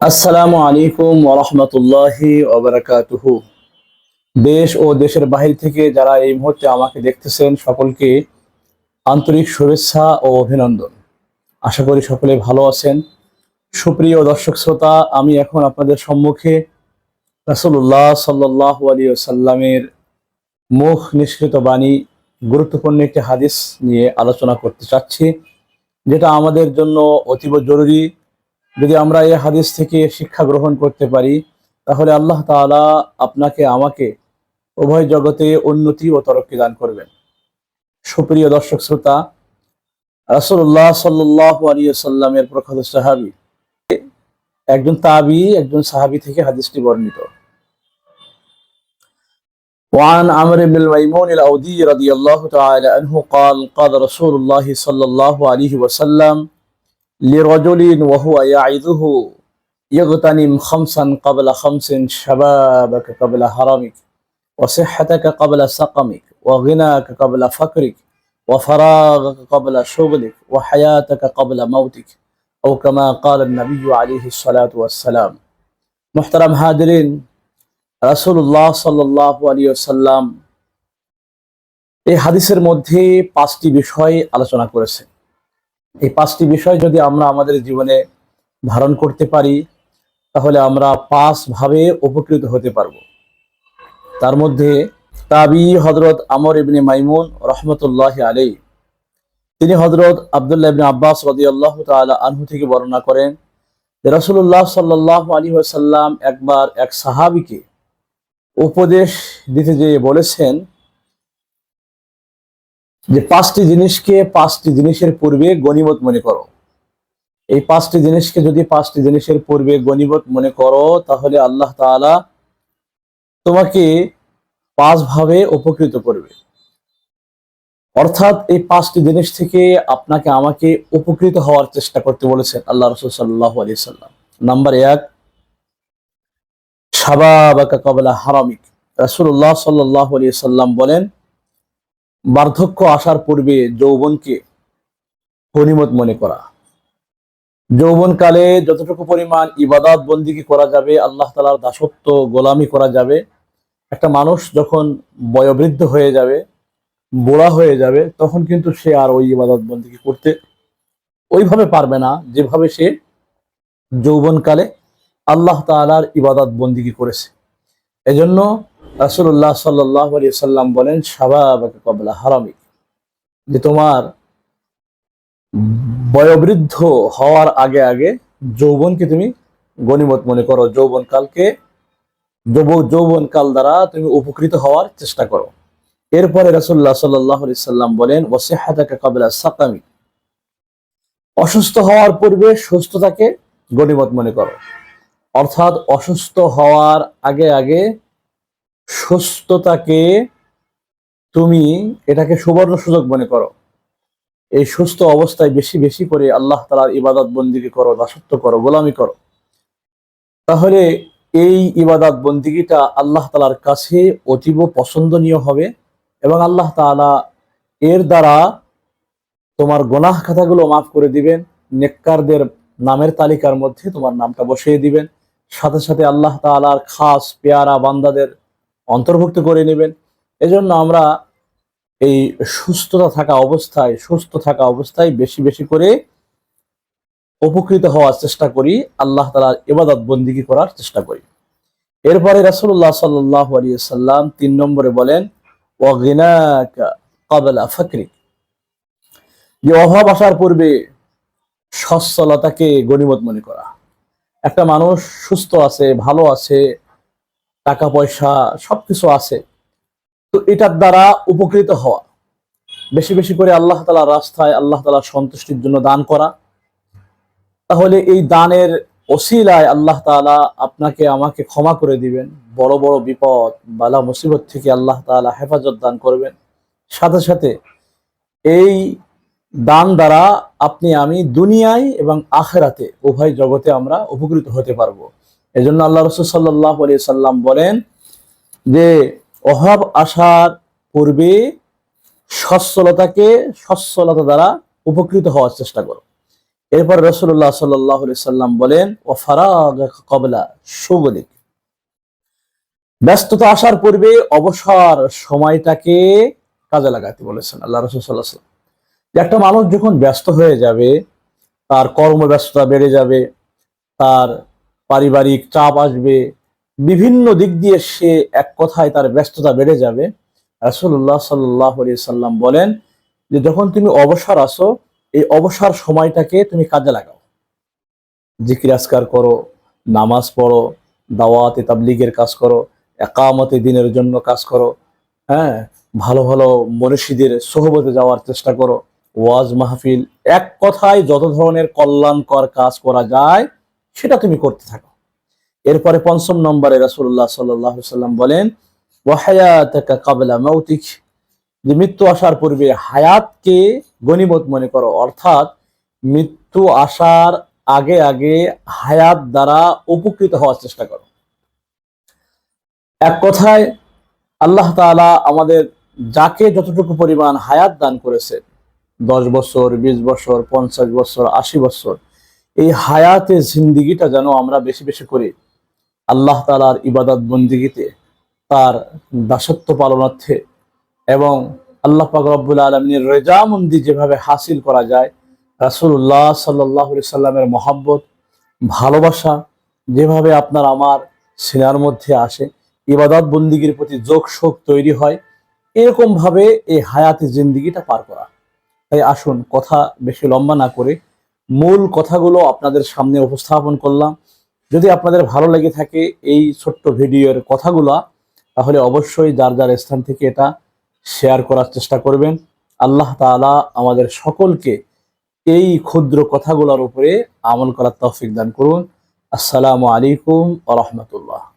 আসসালামু আলাইকুম ওরহমতুল্লাহি ওবরাকাতুহু দেশ ও দেশের বাহির থেকে যারা এই মুহূর্তে আমাকে দেখতেছেন, সকলকে আন্তরিক শুভেচ্ছা ও অভিনন্দন। আশা করি সকলে ভালো আছেন। সুপ্রিয় দর্শক শ্রোতা, আমি এখন আপনাদের সম্মুখে রাসূলুল্লাহ সাল্লাহ আলী সাল্লামের মুখ নিষ্কৃত বাণী, গুরুত্বপূর্ণ একটি হাদিস নিয়ে আলোচনা করতে চাচ্ছি, যেটা আমাদের জন্য অতীব জরুরি যদি আমরা এই হাদিস থেকে শিক্ষা গ্রহণ করতে পারি তাহলে আল্লাহ তাআলা আপনাকে আমাকে উভয় জগতে উন্নতি ও তরক্কি দান করবেন সুপ্রিয় দর্শক শ্রোতা রাসূলুল্লাহ সাল্লাল্লাহু আলাইহি সাল্লামের প্রখ্যাত সাহাবী একজন তাবি একজন সাহাবী থেকে হাদিসটি বর্ণিত وعن عمرو بن الميمون الأودي رضي الله تعالى عنه قال قال رسول الله صلى الله عليه وسلم لرجل وهو يعظه يغتنم خمسا قبل خمس شبابك قبل هرمك وصحتك قبل سقمك وغناك قبل فقرك وفراغك قبل شغلك وحياتك قبل موتك أو كما قال النبي عليه الصلاة والسلام محترم حاضرين رسول الله صلى الله عليه وسلم এই হাদিসের মধ্যে পাঁচটি বিষয় আলোচনা করেছেন এই পাঁচটি বিষয় যদি আমরা আমাদের জীবনে ধারণ করতে পারি, তাহলে আমরা পাঁচ ভাবে উপকৃত হতে পারব। তার মধ্যে তাবি হজরত আমর ইবনে মাইমুন রহমতুল্লাহ আলী তিনি হজরত আবদুল্লাহ ইবনে আব্বাস রদি আল্লাহ তালা আনহু থেকে বর্ণনা করেন রসুল্লাহ সাল্লাহ আলী সাল্লাম একবার এক সাহাবিকে উপদেশ দিতে যেয়ে বলেছেন যে পাঁচটি জিনিসকে পাঁচটি জিনিসের পূর্বে গণিমত মনে করো। এই পাঁচটি জিনিসকে যদি পাঁচটি জিনিসের পূর্বে গণিমত মনে করো, তাহলে আল্লাহ তাআলা তোমাকে পাঁচ ভাবে উপকৃত করবে। অর্থাৎ এই পাঁচটি জিনিস থেকে আপনাকে আমাকে উপকৃত হওয়ার চেষ্টা করতে বলেছেন আল্লাহ রসুল সাল্লাহ আলি সাল্লাম। নাম্বার এক সাবাবাকা কবলা হারামিক। রাসুল্লাহ সাল্লাহ আলি সাল্লাম বলেন বার্ধক্য আসার পূর্বে যৌবনকে গনিমত মনে করা। যৌবনকালে যতটুকু পরিমাণ ইবাদত বন্দিকে করা যাবে, আল্লাহ তালার দাসত্ব গোলামি করা যাবে। একটা মানুষ যখন বয়োবৃদ্ধ হয়ে যাবে, বোড়া হয়ে যাবে, তখন কিন্তু সে আর ওই ইবাদত বন্দিকে করতে ওইভাবে পারবে না যেভাবে সে যৌবনকালে আল্লাহ তালার ইবাদত বন্দিকে করেছে। এজন্য রাসুল্লাহ সাল্লাহ আলী সাল্লাম বলেন সাবাবাকে কবলা হারামি যে তোমার বয়োবৃদ্ধ হওয়ার আগে আগে যৌবনকে তুমি গণিমত মনে করো যৌবন কালকে যৌবন কাল দ্বারা তুমি উপকৃত হওয়ার চেষ্টা করো। এরপরে রাসুল্লাহ সাল্লাহ সাল্লাম বলেন ওসেহাতাকে কবলা সাকামি। অসুস্থ হওয়ার পূর্বে সুস্থতাকে গণিমত মনে করো। অর্থাৎ অসুস্থ হওয়ার আগে আগে সুস্থতাকে তুমি এটাকে সুবর্ণ সুযোগ মনে করো। এই সুস্থ অবস্থায় বেশি বেশি করে আল্লাহ তালার ইবাদত বন্দিকে করো, দাসত্ব করো, গোলামি করো। তাহলে এই ইবাদত বন্দিগিটা আল্লাহ তালার কাছে অতীব পছন্দনীয় হবে এবং আল্লাহ তালা এর দ্বারা তোমার গোনাহ খাতাগুলো মাফ করে দিবেন, নেককারদের নামের তালিকার মধ্যে তোমার নামটা বসিয়ে দিবেন। সাথে সাথে আল্লাহ তালার খাস পেয়ারা বান্দাদের অন্তর্ভুক্ত করে নেবেন। এজন্য আমরা এই সুস্থতা থাকা অবস্থায়, সুস্থ থাকা অবস্থায় বেশি বেশি করে উপকৃত হওয়ার চেষ্টা করি, আল্লাহ তালার ইবাদত বন্দিগি করার চেষ্টা করি। এরপরে রাসুল্লাহ সাল্লাম তিন নম্বরে বলেন যে অভাব আসার পূর্বে সচ্ছলতাকে গণিমত মনে করা। একটা মানুষ সুস্থ আছে, ভালো আছে টাকা পয়সা সবকিছু আছে। তো এটার দ্বারা উপকৃত হওয়া। বেশি বেশি করে আল্লাহ তালা রাস্তায় আল্লাহ তালা সন্তুষ্টির জন্য দান করা। তাহলে এই দানের অসিলায় আল্লাহ তালা আপনাকে আমাকে ক্ষমা করে দিবেন। বড় বড় বিপদ, বালা মুসিবত থেকে আল্লাহ তালা হেফাজত দান করবেন। সাথে সাথে এই দান দ্বারা আপনি আমি দুনিয়ায় এবং আখেরাতে উভয় জগতে আমরা উপকৃত হতে পারব। এই জন্য আল্লাহ রসুল সাল্লাহ সাল্লাম বলেন যে অভাব আসার পূর্বে সচ্ছলতাকে সচ্ছলতা দ্বারা উপকৃত হওয়ার চেষ্টা করো। এরপর রসুল্লাহ সাল্লাহ সাল্লাম বলেন ও ফারাগ কবলা সুগলিক ব্যস্ততা আসার পূর্বে অবসর সময়টাকে কাজে লাগাতে বলেছেন আল্লাহ রসুল সাল্লাহ একটা মানুষ যখন ব্যস্ত হয়ে যাবে, তার কর্মব্যস্ততা বেড়ে যাবে, তার পারিবারিক চাপ আসবে, বিভিন্ন দিক দিয়ে সে এক কথায় তার ব্যস্ততা বেড়ে যাবে। রাসুল্লাহ সাল্লাহ সাল্লাম বলেন যে, যখন তুমি অবসর আসো, এই অবসর সময়টাকে তুমি কাজে লাগাও। জিকির আসকার করো, নামাজ পড়ো, দাওয়াতে তাবলিগের কাজ করো, একামতে দিনের জন্য কাজ করো হ্যাঁ ভালো ভালো মনীষীদের সোহবতে যাওয়ার চেষ্টা করো, ওয়াজ মাহফিল, এক কথায় যত ধরনের কল্যাণকর কাজ করা যায় সেটা তুমি করতে থাকো। এরপরে পঞ্চম নম্বরে রাসুল্লাহ সাল্লাহ সাল্লাম বলেন যে মৃত্যু আসার পূর্বে হায়াতকে গনিমত মনে করো, অর্থাৎ মৃত্যু আসার আগে আগে হায়াত দ্বারা উপকৃত হওয়ার চেষ্টা করো। এক কথায়, আল্লাহ তাআলা আমাদের যাকে যতটুকু পরিমাণ হায়াত দান করেছে দশ বছর, বিশ বছর, পঞ্চাশ বছর, আশি বছর এই হায়াতে জিন্দিগিটা যেন আমরা বেশি বেশি করি। আল্লাহ তালার ইবাদত বন্দিগিতে তার দাসত্ব পালনার্থে এবং আল্লাহ পাক রব্বুল আলমিনের রেজামন্দি যেভাবে হাসিল করা যায় রাসুল্লাহ সাল্লাহ সাল্লামের মহাব্বত, ভালোবাসা যেভাবে আপনার আমার সিনার মধ্যে আসে, ইবাদত বন্দিগির প্রতি যোগ শোক তৈরি হয়, এরকমভাবে এই হায়াতি জিন্দিগিটা পার করা। তাই আসুন, কথা বেশি লম্বা না করে মূল কথাগুলো আপনাদের সামনে উপস্থাপন করলাম। যদি আপনাদের ভালো লেগে থাকে এই ছোট্ট ভিডিওর কথাগুলো, তাহলে অবশ্যই যার যার স্থান থেকে এটা শেয়ার করার চেষ্টা করবেন। আল্লাহ তাআলা আমাদের সকলকে এই ক্ষুদ্র কথাগুলোর উপরে আমল করার তৌফিক দান করুন। আসসালামু আলাইকুম আ রহমতুল্লাহ।